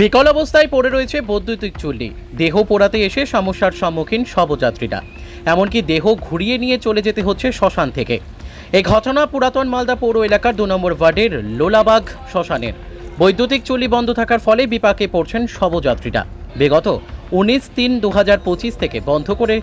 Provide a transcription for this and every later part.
বিকল অবস্থায় পড়ে রয়েছে বৈদ্যুতিক চুল্লি। দেহ পোড়াতে এসে সমস্যার সম্মুখীন শবযাত্রীরা। এমনকি দেহ ঘুরিয়ে নিয়ে চলে যেতে হচ্ছে শ্মশান থেকে। এই ঘটনা পুরাতন মালদা পৌর এলাকার দু নম্বর ওয়ার্ডের লোলাবাগ শ্মশানের। বৈদ্যুতিক চুল্লি বন্ধ থাকার ফলে বিপাকে পড়ছেন শবযাত্রীরা। বিগত উনিশ তিন দু হাজার পঁচিশ থেকে বন্ধ করে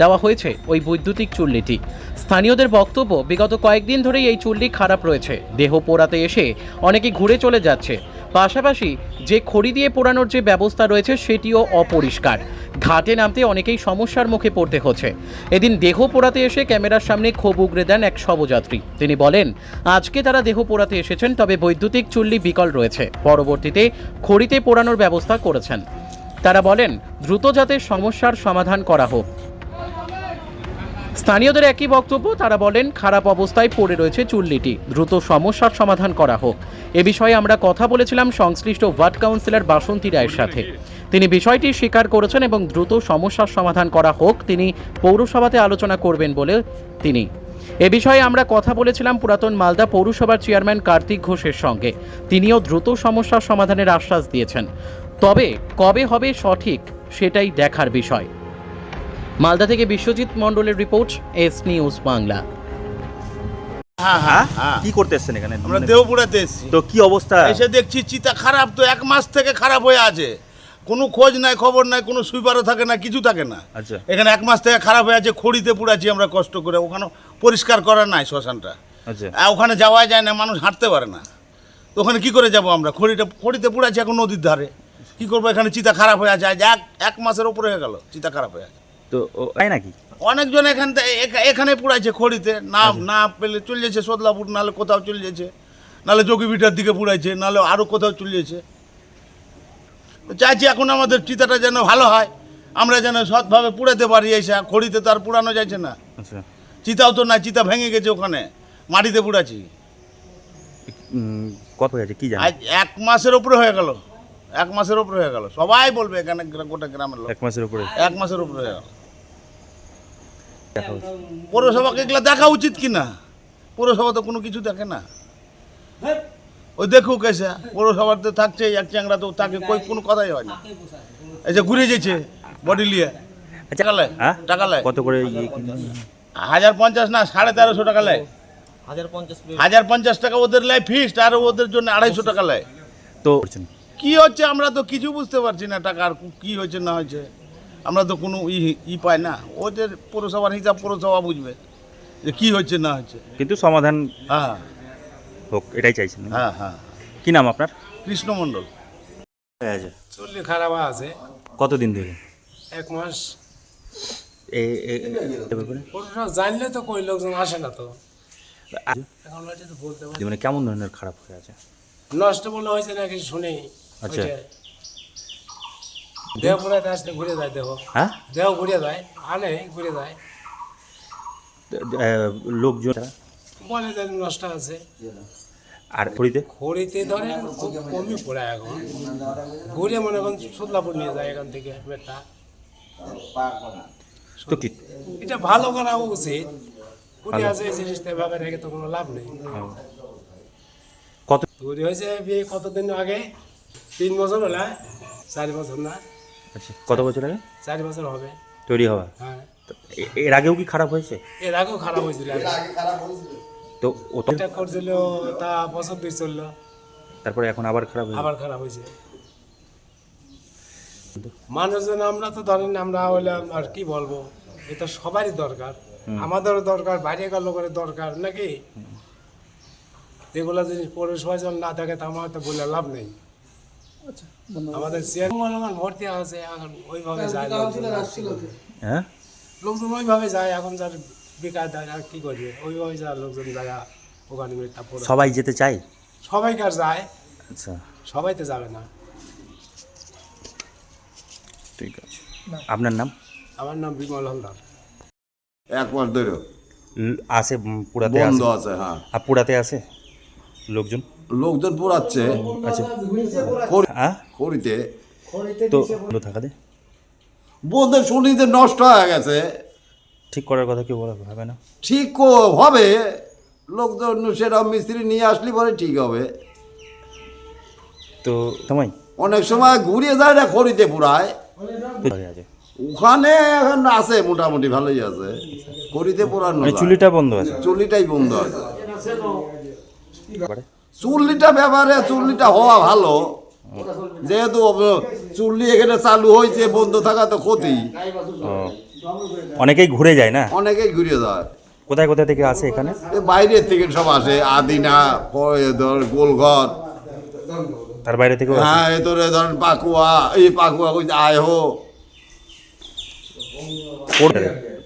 দেওয়া হয়েছে ওই বৈদ্যুতিক চুল্লিটি। স্থানীয়দের বক্তব্য, বিগত কয়েকদিন ধরেই এই চুল্লি খারাপ রয়েছে। দেহ পোড়াতে এসে অনেকে ঘুরে চলে যাচ্ছে। পাশাপাশি যে খড়ি দিয়ে পোড়ানোর যে ব্যবস্থা রয়েছে সেটিও অপরিষ্কার। ঘাটে নামতে অনেকেই সমস্যার মুখে পড়তে হচ্ছে। এদিন দেহ পোড়াতে এসে ক্যামেরার সামনে ক্ষোভ উগরে দেন এক শবযাত্রী। তিনি বলেন, আজকে তারা দেহ পোড়াতে এসেছেন, তবে বৈদ্যুতিক চুল্লি বিকল রয়েছে। পরবর্তীতে খড়িতে পোড়ানোর ব্যবস্থা করেছেন। তারা বলেন, দ্রুত যাতে সমস্যার সমাধান করা হোক। স্থানীয়দের একই বক্তব্য, তারা বলেন, খারাপ অবস্থায় পড়ে রয়েছে চুল্লিটি। দ্রুত সমস্যার সমাধান করা হোক। এ বিষয়ে আমরা কথা বলেছিলাম সংশ্লিষ্ট ওয়ার্ড কাউন্সিলর বাসন্তী রায়ের সাথে। তিনি বিষয়টি স্বীকার করেছেন এবং দ্রুত সমস্যার সমাধান করা হোক। তিনি পৌরসভাতে আলোচনা করবেন বলে তিনি। এ বিষয়ে আমরা কথা বলেছিলাম পুরাতন মালদা পৌরসভার চেয়ারম্যান কার্তিক ঘোষের সঙ্গে। তিনিও দ্রুত সমস্যার সমাধানের আশ্বাস দিয়েছেন। তবে কবে হবে সঠিক সেটাই দেখার বিষয়। মালদা থেকে বিশ্বজিৎ মণ্ডলের রিপোর্ট এস নিউজ বাংলা। হ্যাঁ হ্যাঁ হ্যাঁ কি করতে এসছেন এখানে? আমরা মানে- দেহপুরাতে এসেছি। তো কি অবস্থা? এসে দেখছি চিতা খারাপ তো এক মাস থেকে খারাপ হয়ে আছে। কোনো খোঁজ নাই খবর নাই কোনো সুইপারও থাকে না কিছু থাকে না। আচ্ছা। এখানে এক মাস থেকে খারাপ হয়ে আছে খড়িতে পুড়াচ্ছি আমরা কষ্ট করে ওখানে পরিষ্কার করা নাই শ্মশানটা। আচ্ছা। আর ওখানে যাওয়া যায় না মানুষ হাঁটতে পারে না। তো ওখানে কি করে যাব আমরা? খড়িটা খড়িতে পুড়াচ্ছি এখন নদীর ধারে। কি করব? এখানে চিতা খারাপ হয়ে আছে আজ এক এক মাসের উপরে হয়ে গেল চিতা খারাপ হয়ে আছে। তো তাই নাকি? অনেকজন এখান থেকে এখানে পুড়াইছে খড়িতে না না পেলে চলে যাচ্ছে সদলাপুর নাহলে কোথাও চলে যাচ্ছে। নাহলে যোগীবিটার দিকে পুড়াইছে নাহলে আরও কোথাও চলে যাচ্ছে। চাইছি এখন আমাদের চিতাটা যেন ভালো হয় আমরা যেন সৎভাবে পুড়াতে পারি এসে খড়িতে তো আর পুড়ানো যাচ্ছে না। আচ্ছা। চিতাও তো না চিতা ভেঙে গেছে ওখানে মাটিতে পুড়াচ্ছি। কত হয়ে আছে কি আজ এক মাসের উপরে হয়ে গেল এক মাসের উপরে হয়ে গেল। সবাই বলবে এখানে গোটা গ্রামের লোক। এক মাসের উপরে। এক মাসের উপরে হয়ে গেল। পৌরসভাকে এগুলো দেখা উচিত কি না পৌরসভা তো কোনো কিছু দেখে না। ওই দেখুক এসে পৌরসভার পৌরসভাতে থাকছে এক চ্যাংরা তো তাকে কই কোনো কথাই হয় না। এসে ঘুরে যেছে বডি লিয়ে আচ্ছা টাকা লেয় হ্যাঁ? টাকা লেয়। কত করে কি- হাজার পঞ্চাশ না সাড়ে তেরোশো টাকা লেয়। হাজার পঞ্চাশ টাকা ওদের লেয় ফিস্ট আর ওদের জন্য আড়াইশো টাকা লেয়। তো কি হচ্ছে আমরা তো কিছু বুঝতে পারছি না টাকার কি হয়েছে না হয়েছে। আমরা তো কোনো ই ই পাই না। ওদের পৌরসভার হিসাব পৌরসভা বুঝবে যে কি হচ্ছে না হচ্ছে। কিন্তু সমাধান হ্যাঁ। হোক এটাই চাইছেন। হ্যাঁ হ্যাঁ। কি নাম আপনার? কৃষ্ণমণ্ডল আচ্ছা চল্লি খারাপ আছে। কতদিন ধরে? এক মাস। এ- এ- এ- এ ব্যাপারে? পুরোটা জানলে তো কই লোকজন আসে না তো। আজ- এখন ওইটা তো বলতে পারি। যে মানে কেমন ধরনের খারাপ হয়ে আছে? নষ্ট বলে হয়েছে নাকি শুনি আচ্ছা। ওইটা। দেহ পুরাতে আসলে ঘুরে যায় দেহ। হ্যাঁ? দেহ ঘুরে যায় আনে ঘুরে যায়। লোকজন বলে যে নষ্ট আছে। আর খড়িতে খড়িতে ধরে খুব কমই পড়ে এখন। ঘুরে মনে করেন সুদলাপুর নিয়ে যায় এখান থেকে বেটা। তো কি? এটা ভালো করা উচিত। ঘুরে আছে এই জিনিসটা এভাবে রেখে তো কোনো লাভ নেই। কত তৈরি হয়েছে বিয়ে কতদিন আগে? তিন বছর হলে চার বছর না? আচ্ছা কত বছর আগে? চার বছর হবে। তৈরি হওয়া। হ্যাঁ। এর আগেও কি খারাপ হয়েছে? এর আগেও খারাপ হয়েছিল। তো ও তো এটা করছিল তা বছর দুই চলল। তারপরে এখন আবার খারাপ হয়েছে? আবার খারাপ হয়েছে। মানুষজন আমরা তো ধরেন আমরা হইলাম আর কি বলব? এটা সবারই দরকার। আমাদেরও দরকার বাইরে কার লোকের দরকার নাকি? এগুলো জিনিস যখন না থাকে তা আমার তো বলে লাভ নেই। আমাদের ভর্তি আছে এখন ওইভাবে যায় লোকজন। হ্যাঁ? লোকজন ওইভাবে যায় এখন যার বেকার আর কি করবে? ওইভাবে যায় লোকজন যায় ওখানে সবাই যেতে চায়? সবাইকার যায়। আচ্ছা। সবাই তো যাবে না। ঠিক আছে। আপনার নাম? আমার নাম বিমল হলদার। এক মাস ধরে উম, পুরাতে আছে। হ্যাঁ। আর পুরাতে আসে লোকজন? লোকজন পোড়াচ্ছে। আচ্ছা। হ্যাঁ? খড়িতে। তো থাকা দে। বন্ধ শুনিতে নষ্ট হয়ে গেছে। ঠিক করার কথা কেউ বলা হবে না। ঠিক হবে। লোকজন সেরকম মিস্ত্রি নিয়ে আসলে পরে ঠিক হবে। তো তোমায় অনেক সময় ঘুরিয়ে যায় না খড়িতে পুরায় ওখানে এখন আছে মোটামুটি ভালোই আছে। খড়িতে পুরানো মানে চুলিটা বন্ধ আছে। চুল্লিটাই বন্ধ আছে? চুল্লিটা ব্যাপারে চুল্লিটা হওয়া ভালো। যেহেতু চুল্লি এখানে চালু হয়েছে বন্ধ থাকা তো ক্ষতি। অনেকেই ঘুরে যায় না? অনেকেই ঘুরে যায়। কোথায় কোথায় থেকে আসে এখানে? বাইরের থেকে সব আসে আদিনা ধর গোলঘর। তার বাইরে আসে? হ্যাঁ এ তোরে ধরেন পাকুয়া এই পাকুয়া কই আয় হো?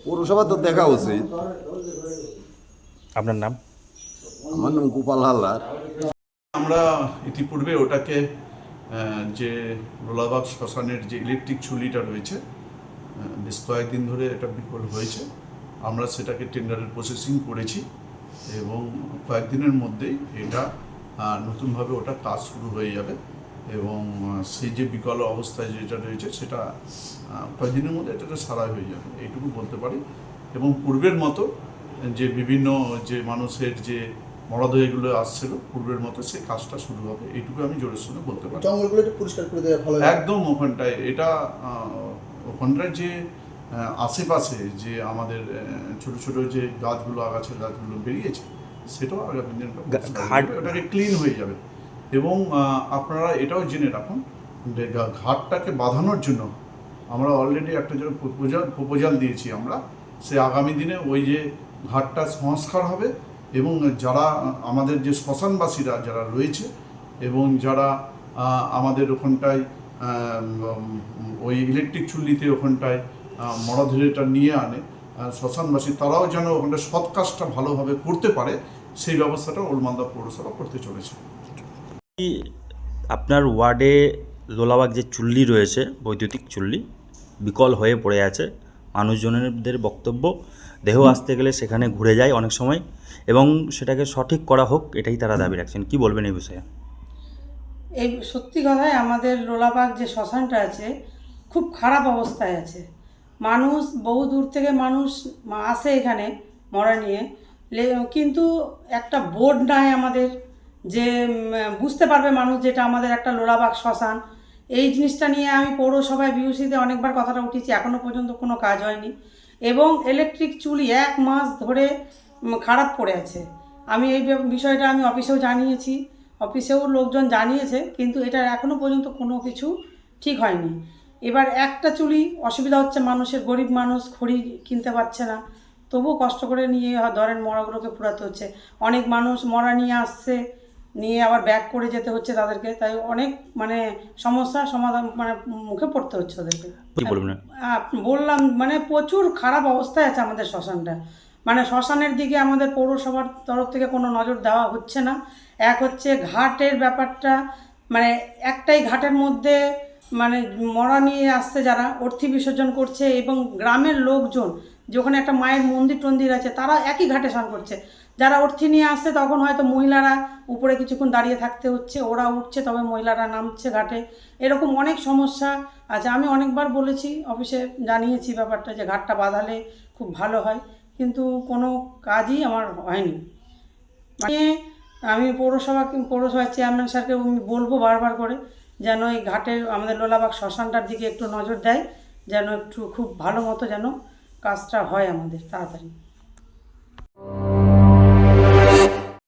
পৌরসভা তো দেখা উচিত। আপনার নাম? আমার নাম গোপাল হালদার। আমরা ইতিপূর্বে ওটাকে যে রোলাবাগ শ্মশানের যে ইলেকট্রিক চুলিটা রয়েছে বেশ কয়েকদিন ধরে এটা বিকল হয়েছে। আমরা সেটাকে টেন্ডারের প্রসেসিং করেছি এবং কয়েকদিনের মধ্যেই এটা নতুনভাবে ওটা কাজ শুরু হয়ে যাবে এবং সেই যে বিকল অবস্থায় যেটা রয়েছে সেটা কয়েকদিনের মধ্যে এটা সারাই হয়ে যাবে, এইটুকু বলতে পারি। এবং পূর্বের মতো যে বিভিন্ন যে মানুষের যে মরদেহগুলো আসছিল পূর্বের মতো সেই কাজটা শুরু হবে। এইটুকু আমি জোরের সঙ্গে বলতে পারি জঙ্গলগুলো একটু পরিষ্কার করে দেওয়া ভালো একদম ওখানটায়। এটা আহ, ওখানটায় যে আশেপাশে যে আমাদের ছোট ছোট যে গাছগুলো আগাছা গাছগুলো বেরিয়েছে সেটাও আগামী দিনে ওটাকে ক্লিন হয়ে যাবে। এবং আপনারা এটাও জেনে রাখুন যে ঘাটটাকে বাঁধানোর জন্য আমরা অলরেডি একটা যেন প্রপোজাল প্রপোজাল দিয়েছি আমরা সে আগামী দিনে ওই যে ঘাটটা সংস্কার হবে এবং যারা, আমাদের যে শ্মশানবাসীরা যারা রয়েছে এবং যারা আমাদের ওখানটায় ওই ইলেকট্রিক চুল্লিতে ওখানটায় মরদেহটা নিয়ে আনে শ্মশানবাসী, তারাও যেন ওখানটা সৎ কাজটা ভালোভাবে করতে পারে, সেই ব্যবস্থাটা ওলমালদা পৌরসভা করতে চলেছে। আপনার ওয়ার্ডে লোলাবাগ যে চুল্লি রয়েছে, বৈদ্যুতিক চুল্লি, বিকল হয়ে পড়ে আছে মানুষজনদের বক্তব্য, দেহ আসতে গেলে সেখানে ঘুরে যায় অনেক সময় এবং সেটাকে সঠিক করা হোক, এটাই তারা দাবি রাখছেন। কি বলবেন এই বিষয়ে? এই সত্যি কথায় আমাদের লোলাবাগ যে শ্মশানটা আছে, খুব খারাপ অবস্থায় আছে। মানুষ বহু দূর থেকে মানুষ আসে এখানে মরা নিয়ে। কিন্তু একটা বোর্ড নাই আমাদের যে বুঝতে পারবে মানুষ যেটা আমাদের একটা লোলাবাগ শ্মশান। এই জিনিসটা নিয়ে আমি পৌরসভায় বিউসিতে অনেকবার কথাটা উঠেছি এখনও পর্যন্ত কোনো কাজ হয়নি। এবং ইলেকট্রিক চুলি এক মাস ধরে খারাপ পড়ে আছে। আমি এই বিষয়টা আমি অফিসেও জানিয়েছি অফিসেও লোকজন জানিয়েছে, কিন্তু এটা এখনও পর্যন্ত কোনো কিছু ঠিক হয়নি। এবার একটা চুলি অসুবিধা হচ্ছে মানুষের, গরিব মানুষ খড়ি কিনতে পারছে না। তবুও কষ্ট করে নিয়ে ধরেন মরাগুলোকে পুরাতে হচ্ছে। অনেক মানুষ মরা নিয়ে আসছে নিয়ে আবার ব্যাক করে যেতে হচ্ছে তাদেরকে তাই অনেক মানে সমস্যা সমাধান মানে মুখে পড়তে হচ্ছে ওদেরকে। বললাম মানে প্রচুর খারাপ অবস্থায় আছে আমাদের শ্মশানটা। মানে শ্মশানের দিকে আমাদের পৌরসভার তরফ থেকে কোনো নজর দেওয়া হচ্ছে না। এক হচ্ছে ঘাটের ব্যাপারটা মানে একটাই ঘাটের মধ্যে মানে মরা নিয়ে আসছে যারা অর্থি বিসর্জন করছে এবং গ্রামের লোকজন যে ওখানে একটা মায়ের মন্দির টন্দির আছে তারা একই ঘাটে স্নান করছে। যারা অর্থি নিয়ে আসছে, তখন হয়তো মহিলারা উপরে কিছুক্ষণ দাঁড়িয়ে থাকতে হচ্ছে, ওরা উঠছে, তবে মহিলারা নামছে ঘাটে। এরকম অনেক সমস্যা আছে। আমি অনেকবার বলেছি, অফিসে জানিয়েছি ব্যাপারটা যে ঘাটটা বাঁধালে খুব ভালো হয়, কিন্তু কোনো কাজই আমার হয়নি। মানে আমি পৌরসভা, পৌরসভার চেয়ারম্যান স্যারকে আমি বলব বারবার করে, যেন এই ঘাটের আমাদের লোলাবাগ শ্মশানটার দিকে একটু নজর দেয়, যেন একটু খুব ভালো মতো যেন কাজটা হয় আমাদের তাড়াতাড়ি।